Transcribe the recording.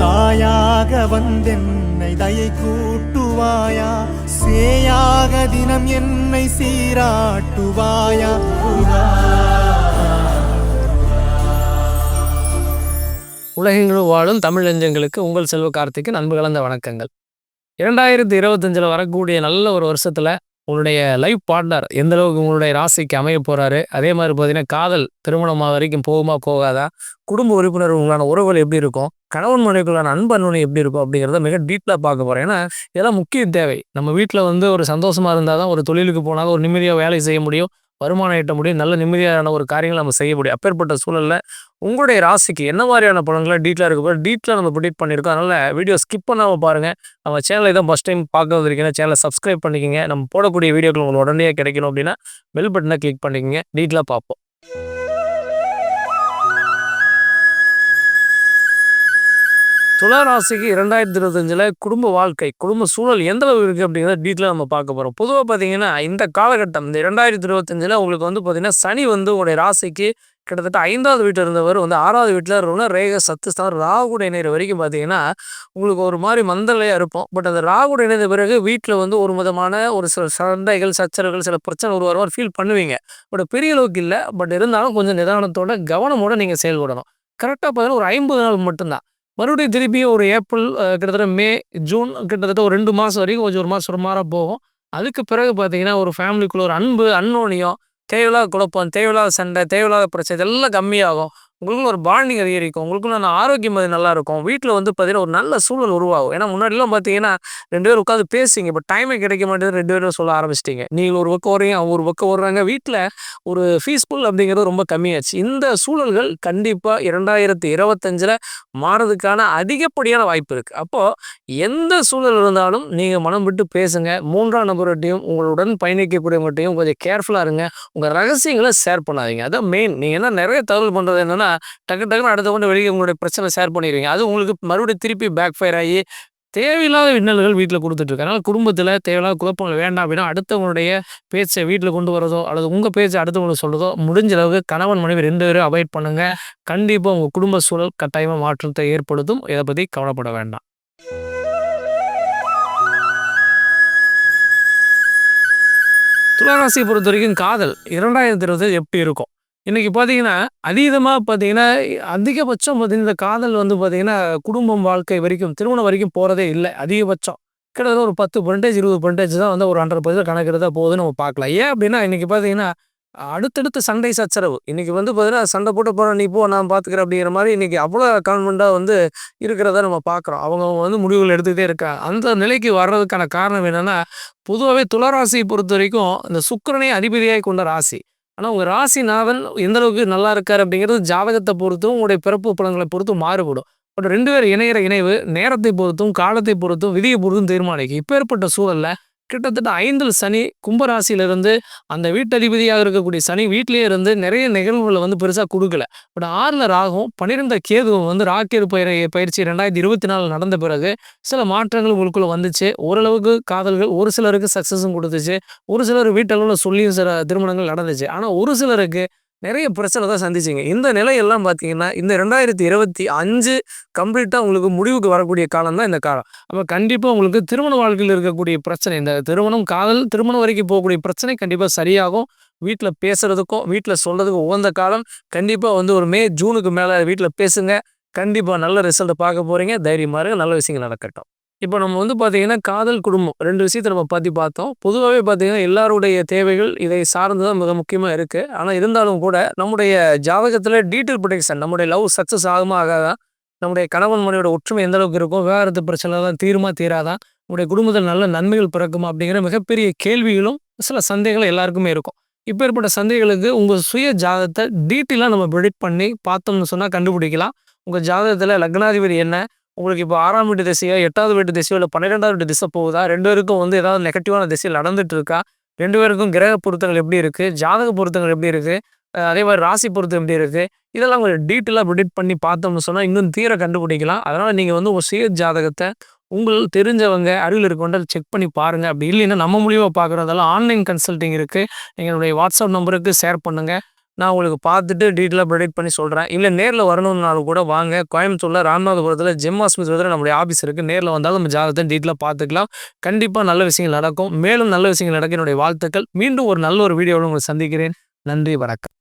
தாயாக வந்தென்னை தயை கூட்டுவாயா? சேயாக தினம் என்னை சீராட்டுவாயா? உலகெங்கிலும் வாழும் தமிழ் நெஞ்சங்களுக்கு உங்கள் செல்வ கார்த்திக்கு அன்பு கலந்த வணக்கங்கள். இரண்டாயிரத்தி இருபத்தஞ்சில் வரக்கூடிய நல்ல ஒரு வருஷத்தில் உங்களுடைய லைஃப் பார்ட்னர் எந்த அளவுக்கு உங்களுடைய ராசிக்கு அமைய போகிறாரு அதே மாதிரி பார்த்தீங்கன்னா காதல் திருமணமாக வரைக்கும் போகுமா போகாதா? குடும்ப உறுப்பினர் உங்களான உறவுகள் எப்படி இருக்கும்? கணவன் மனைவிக்குள்ளான அன்பு எப்படி இருக்கும்? அப்படிங்கிறத மிக டீட்டெயிலாக பார்க்க போகிறேன் ஏன்னா இதெல்லாம் முக்கிய தேவை. நம்ம வீட்டில் வந்து ஒரு சந்தோஷமாக இருந்தால் தான் ஒரு தொழிலுக்கு போனாலும் ஒரு நிம்மதியாக வேலை செய்ய முடியும். வருமானம் ஈட்ட முடியும். நல்ல நிம்மதியான ஒரு காரியங்களை நம்ம செய்ய முடியும். அப்பேற்பட்ட சூழலில் உங்களுடைய ராசிக்கு என்ன மாதிரியான படங்களை டீட்டெயிலாக இருக்க போது டீட்டெயிலாக நம்ம ப்ரிடிக்ட் பண்ணியிருக்கோம். அதனால் வீடியோ ஸ்கிப் பண்ணாமல் பாருங்கள் நம்ம சேனலை தான் ஃபஸ்ட் டைம் பார்க்க வந்திருக்கீங்க சேனலை சப்ஸ்கிரைப் பண்ணிக்கோங்க. நம்ம போடக்கூடிய வீடியோக்கள் உங்களுக்கு உடனே கிடைக்கணும் அப்படின்னா பெல் பட்டனை கிளிக் பண்ணிக்கோங்க. டீட்டெயிலாக பார்ப்போம். துளாராசிக்கு இரண்டாயிரத்தி இருபத்தஞ்சில் குடும்ப வாழ்க்கை குடும்ப சூழல் எந்த அளவு இருக்குது அப்படிங்கிறத டீட்டெயிலாக நம்ம பார்க்க போகிறோம் பொதுவாக பார்த்தீங்கன்னா இந்த காலகட்டம் இந்த இரண்டாயிரத்தி இருபத்தஞ்சில் உங்களுக்கு வந்து பார்த்தீங்கன்னா சனி வந்து உங்களுடைய ராசிக்கு கிட்டத்தட்ட ஐந்தாவது வீட்டில் இருந்தவர் வந்து ஆறாவது வீட்டில் இருக்கணும்னா ரேக சத்துஸ்தான் ராகுட இணைகிற வரைக்கும் பார்த்தீங்கன்னா உங்களுக்கு ஒரு மாதிரி மந்தலையாக இருப்போம். பட் அந்த ராகுட இணைந்த பிறகு வீட்டில் வந்து ஒரு விதமான ஒரு சில சண்டைகள் சச்சரவுகள் சில பிரச்சனை உருவார ஃபீல் பண்ணுவீங்க. பட் பெரிய அளவுக்கு இல்லை. பட் இருந்தாலும் கொஞ்சம் நிதானத்தோட கவனமோட நீங்கள் செயல்படணும். கரெக்டாக பார்த்தீங்கன்னா ஒரு ஐம்பது நாள் மட்டும்தான். மறுபடியும் திருப்பியும் ஒரு ஏப்ரல் கிட்டத்தட்ட மே ஜூன் கிட்டத்தட்ட ஒரு ரெண்டு மாதம் வரைக்கும் கொஞ்சம் ஒரு மாதம் ஒரு மாதம் போகும். அதுக்கு பிறகு பார்த்தீங்கன்னா ஒரு ஃபேமிலிக்குள்ளே ஒரு அன்பு அன்னோனியம் தேவையில்லாத குழப்பம் தேவையில்லாத சண்டை தேவையில்லாத பிரச்சனை இதெல்லாம் கம்மியாகும். உங்களுக்குள்ள ஒரு பாண்டிங் அதிகரிக்கும். உங்களுக்குள்ள நான் ஆரோக்கியம் அது நல்லா இருக்கும் வீட்டில் வந்து பார்த்தீங்கன்னா ஒரு நல்ல சூழல் உருவாகும். ஏன்னா முன்னாடிலாம் பார்த்தீங்கன்னா ரெண்டு பேரும் உட்காந்து பேசிங்க இப்போ டைமே கிடைக்க மாட்டேது ரெண்டு பேரும் சொல்ல ஆரம்பிச்சிட்டிங்க. நீங்கள் ஒரு பக்கம் வரீங்க அவங்க ஒரு பக்கம் வர்றாங்க வீட்டில் ஒரு ஃபீஸ்ஃபுல் அப்படிங்கிறது ரொம்ப கம்மியாச்சு. இந்த சூழல்கள் கண்டிப்பாக இரண்டாயிரத்தி இருபத்தஞ்சில் மாறதுக்கான அதிகப்படியான வாய்ப்பு இருக்குது அப்போது எந்த சூழல் இருந்தாலும் நீங்கள் மனம் விட்டு பேசுங்க. மூன்றாம் நபர்கிட்டையும் உங்களுடன் பயணிக்கக்கூடியவங்ககிட்டையும் கொஞ்சம் கேர்ஃபுல்லாக இருங்க. உங்கள் ரகசியங்களை ஷேர் பண்ணாதீங்க. அதான் மெயின் நீங்கள் என்ன நிறைய தகவல் பண்ணுறது என்னென்னா டக்கு டக்குன்னு அடுத்த கொண்டு வெளியே உங்களுடைய பிரச்சனை ஷேர் பண்ணிடுவீங்க. அது உங்களுக்கு மறுபடியும் திருப்பி பேக் ஃபயர் ஆகி தேவையில்லாத இன்னல்கள் வீட்டில் கொடுத்துட்ருக்கு அதனால் குடும்பத்தில் தேவையில்லாத குழப்பங்கள் வேண்டாம் அப்படின்னா அடுத்தவங்களுடைய பேச்சை வீட்டில் கொண்டு வரதோ அல்லது உங்கள் பேச்சை அடுத்தவங்களுக்கு சொல்கிறதோ முடிஞ்ச அளவுக்கு கணவன் மனைவி ரெண்டு பேரும் அவாய்ட் பண்ணுங்கள் கண்டிப்பாக உங்கள் குடும்ப சூழல் கட்டாயமாக மாற்றத்தை ஏற்படுத்தும். இதை பற்றி கவலைப்பட வேண்டாம். துளராசியை பொறுத்த வரைக்கும் காதல் இரண்டாயிரத்தி இருபது எப்படி இருக்கும்? இன்றைக்கி பார்த்தீங்கன்னா அதீதமாக பார்த்தீங்கன்னா அதிகபட்சம் பார்த்தீங்கன்னா இந்த காதல் வந்து பார்த்தீங்கன்னா குடும்பம் வாழ்க்கை வரைக்கும் திருமணம் வரைக்கும் போகிறதே இல்லை. அதிகபட்சம். கிட்டத்தட்ட ஒரு பத்து பர்சன்டேஜ் இருபது பர்சன்டேஜ் தான் வந்து ஒரு ஹண்ட்ரட் பர்சன்ட் கணக்கிறதா போகுதுன்னு நம்ம பார்க்கலாம் ஏன் அப்படின்னா இன்றைக்கி பார்த்தீங்கன்னா அடுத்தடுத்து சண்டை சச்சரவு. இன்றைக்கி வந்து பார்த்தீங்கன்னா சண்டை போட்டு போகிறோம் நீ போ நான் பார்த்துக்கிறேன் அப்படிங்கிற மாதிரி இன்றைக்கி அவ்வளோ கான்ஃபிடண்ட்டாக வந்து இருக்கிறத நம்ம பார்க்குறோம் அவங்க வந்து முடிவுகள் எடுத்துக்கிட்டே இருக்காங்க. அந்த நிலைக்கு வர்றதுக்கான காரணம் என்னென்னா பொதுவாகவே துளராசியை பொறுத்த வரைக்கும் இந்த சுக்கிரனை அதிபதியாக கொண்ட ராசி. ஆனால் உங்கள் ராசி நாவல் எந்தளவுக்கு நல்லா இருக்கார் அப்படிங்கிறது ஜாதகத்தை பொறுத்தும் உங்களுடைய பிறப்பு பலன்களை பொறுத்தும் மாறுபடும். பட் ரெண்டு பேர் இணையிற இணைவு நேரத்தை பொறுத்தும் காலத்தை பொறுத்தும் விதியை பொறுத்தும் தீர்மானிக்கும். இப்பேற்பட்ட சூழலில் கிட்டத்தட்ட ஐந்தில் சனி கும்பராசியிலிருந்து அந்த வீட்டதிபதியாக இருக்கக்கூடிய சனி வீட்டிலேயே இருந்து நிறைய நிகழ்வுகளை வந்து பெருசாக கொடுக்கல. பட் ஆறில் ராகும் பன்னிரெண்டு கேதுவும் வந்து ராக்கேது பயிர பயிற்சி ரெண்டாயிரத்தி இருபத்தி நாலு நடந்த பிறகு சில மாற்றங்கள் உங்களுக்குள்ளே வந்துச்சு. ஓரளவுக்கு காதல்கள் ஒரு சிலருக்கு சக்ஸஸும் கொடுத்துச்சு. ஒரு சிலர் வீட்டளவில் சொல்லியும் சில திருமணங்கள் நடந்துச்சு. ஆனால் ஒரு சிலருக்கு நிறைய பிரச்சனை தான் சந்திச்சிங்க. இந்த நிலையெல்லாம் பார்த்தீங்கன்னா இந்த ரெண்டாயிரத்தி இருபத்தி அஞ்சு கம்ப்ளீட்டாக உங்களுக்கு முடிவுக்கு வரக்கூடிய காலம் தான் இந்த காலம். அப்போ கண்டிப்பாக உங்களுக்கு திருமண வாழ்க்கையில் இருக்கக்கூடிய பிரச்சனை இந்த திருமணம் காதல் திருமணம் வரைக்கும் போகக்கூடிய பிரச்சனை கண்டிப்பாக சரியாகும். வீட்டில் பேசுகிறதுக்கும் வீட்டில் சொல்கிறதுக்கும் உகந்த காலம். கண்டிப்பாக வந்து ஒரு மே ஜூனுக்கு மேலே வீட்டில் பேசுங்க. கண்டிப்பாக நல்ல ரிசல்ட் பார்க்க போகிறீங்க தைரியமாக நல்ல விஷயங்கள் நடக்கட்டும். இப்போ நம்ம வந்து பார்த்தீங்கன்னா காதல் குடும்பம் ரெண்டு விஷயத்தை நம்ம பற்றி பார்த்தோம். பொதுவாகவே பார்த்தீங்கன்னா எல்லாருடைய தேவைகள் இதை சார்ந்து தான் மிக முக்கியமாக இருக்குது ஆனால் இருந்தாலும் கூட நம்முடைய ஜாதகத்தில் டீட்டெயில் ப்ரொடெக்ஷன் நம்முடைய லவ் சக்ஸஸ் ஆகுமா ஆகாதான் நம்முடைய கணவன் மனையோட ஒற்றுமை எந்த அளவுக்கு இருக்கும்? விவகாரத்து பிரச்சனைலாம் தீருமா தீராதான் நம்முடைய குடும்பத்தில் நல்ல நன்மைகள் பிறக்குமா? அப்படிங்கிற மிகப்பெரிய கேள்விகளும் சில சந்தேகங்கள் எல்லாருக்குமே இருக்கும். இப்போ ஏற்பட்ட சந்தேகங்களுக்கு உங்கள் சுய ஜாதகத்தை டீட்டெயிலாக நம்ம ப்ரெடிக்ட் பண்ணி பார்த்தோம்னு சொன்னால் கண்டுபிடிக்கலாம். உங்கள் ஜாதகத்தில் லக்னாதிபதி என்ன? உங்களுக்கு இப்போ ஆறாம் வீட்டு திசையோ எட்டாவது வீட்டு திசையோ இல்லை பன்னிரெண்டாவது வீட்டு திசை போகுதா? ரெண்டு பேருக்கும் வந்து ஏதாவது நெகட்டிவான திசையில் நடந்துட்டு இருக்கா? ரெண்டு பேருக்கும் கிரக பொருத்தங்கள் எப்படி இருக்குது ஜாதக பொருத்தங்கள் எப்படி இருக்குது அதே மாதிரி ராசி பொருத்தம் எப்படி இருக்குது இதெல்லாம் கொஞ்சம் டீட்டெயிலாக ப்ரிடிக்ட் பண்ணி பார்த்தோம்னு சொன்னால் இன்னும் தீர கண்டுபிடிக்கலாம். அதனால் நீங்கள் வந்து உங்கள் சுய ஜாதகத்தை உங்களுக்கு தெரிஞ்சவங்க அருகில் இருக்கவங்க செக் பண்ணி பாருங்கள் அப்படி இல்லைன்னா நம்ம மூலியமாக பார்க்குறதெல்லாம் ஆன்லைன் கன்சல்ட்டிங் இருக்குது எங்களுடைய வாட்ஸ்அப் நம்பருக்கு ஷேர் பண்ணுங்கள் நான் உங்களுக்கு பார்த்துட்டு டீட்டெயிலாக ப்ரொடெக்ட் பண்ணி சொல்கிறேன் இல்லை நேரில் வரணும்னாலும் கூட வாங்க. கோயம்புத்தூரில் ராமநாதபுரத்தில் ஜெம் ஆஸ்பத்திரத்தில் நம்மளுடைய ஆஃபீஸ் இருக்குது நேரில் வந்தாலும் நம்ம ஜாதகத்தை டீட்டெயிலாக பார்த்துக்கலாம். கண்டிப்பாக நல்ல விஷயங்கள் நடக்கும். மேலும் நல்ல விஷயங்கள் நடக்க என்னுடைய வாழ்த்துக்கள். மீண்டும் ஒரு நல்ல ஒரு வீடியோவில் உங்களை சந்திக்கிறேன். நன்றி வணக்கம்.